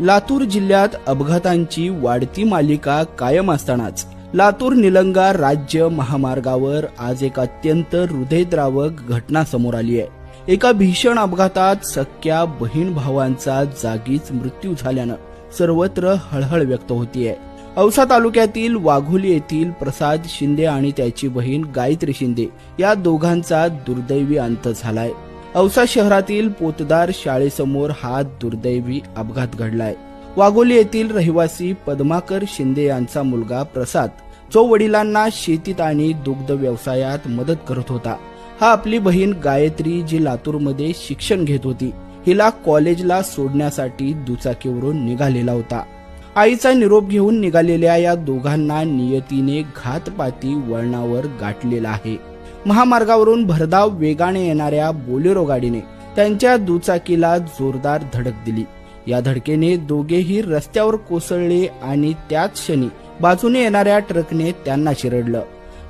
लातूर जिल्ह्यात अपघातांची वाढती मालिका कायम असतानाच. लातूर निलंगा राज्य महामार्गावर आज एक अत्यंत हृदयद्रावक घटना समोर आली आहे. एका भीषण अपघातात सख्या बहीण भावांचा जागीच मृत्यू झाल्यानं सर्वत्र हळहळ व्यक्त होतीये. औसा तालुक्यातील वाघोली येथील प्रसाद शिंदे आणि त्याची बहीण गायत्री शिंदे या दोघांचा दुर्दैवी अंत झालाय. औसा शहरातील पोतदार शाळेसमोर हा दुर्दैवी अपघात घडलाय. वाघोली येथील रहिवासी पद्माकर शिंदे यांचा मुलगा प्रसाद जो वडिलांना शेतीत आणि दुग्ध व्यवसायात मदत करत होता. हा आपली बहीण गायत्री जी लातूरमध्ये शिक्षण घेत होती. हिला कॉलेजला सोडण्यासाठी दुचाकीवरून निघालेला होता. आईचा निरोप घेऊन निघालेल्या या दोघांना नियतीने घातपाती वळणावर गाठलेला आहे. महामार्गावरून भरधाव वेगाने येणाऱ्या बोलेरो गाडीने त्यांच्या दुचाकीला जोरदार धडक दिली. या धडकेने दोघेही रस्त्यावर कोसळले आणि त्याच क्षणी बाजूने येणाऱ्या ट्रकने त्यांना चिरडलं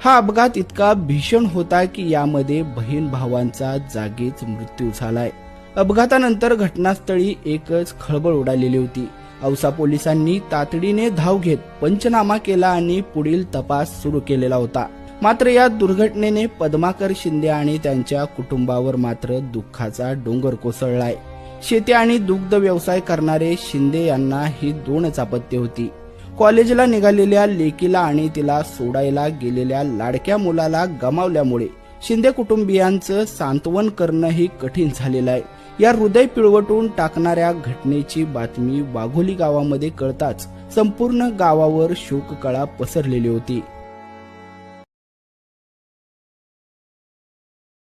हा अपघात इतका भीषण होता की यामध्ये बहीण भावांचा जागीच मृत्यू झालाय. अपघातानंतर घटनास्थळी एकच खळबळ उडालेली होती. औसा पोलिसांनी तातडीने धाव घेत पंचनामा केला आणि पुढील तपास सुरू केलेला होता. मात्र या दुर्घटनेने पद्माकर शिंदे आणि त्यांच्या कुटुंबावर मात्र दुःखाचा डोंगर कोसळलाय. शेती आणि दुग्ध व्यवसाय करणारे शिंदे यांना ही दोनच आपत्ती होती. कॉलेजला निघालेल्या लेकीला आणि तिला सोडायला गेलेल्या लाडक्या मुलाला गमावल्यामुळे शिंदे कुटुंबियांचं सांत्वन करणं ही कठीण झालेलं आहे. या हृदय पिळवटून टाकणाऱ्या घटनेची बातमी वाघोली गावामध्ये कळताच संपूर्ण गावावर शोककळा पसरलेली होती.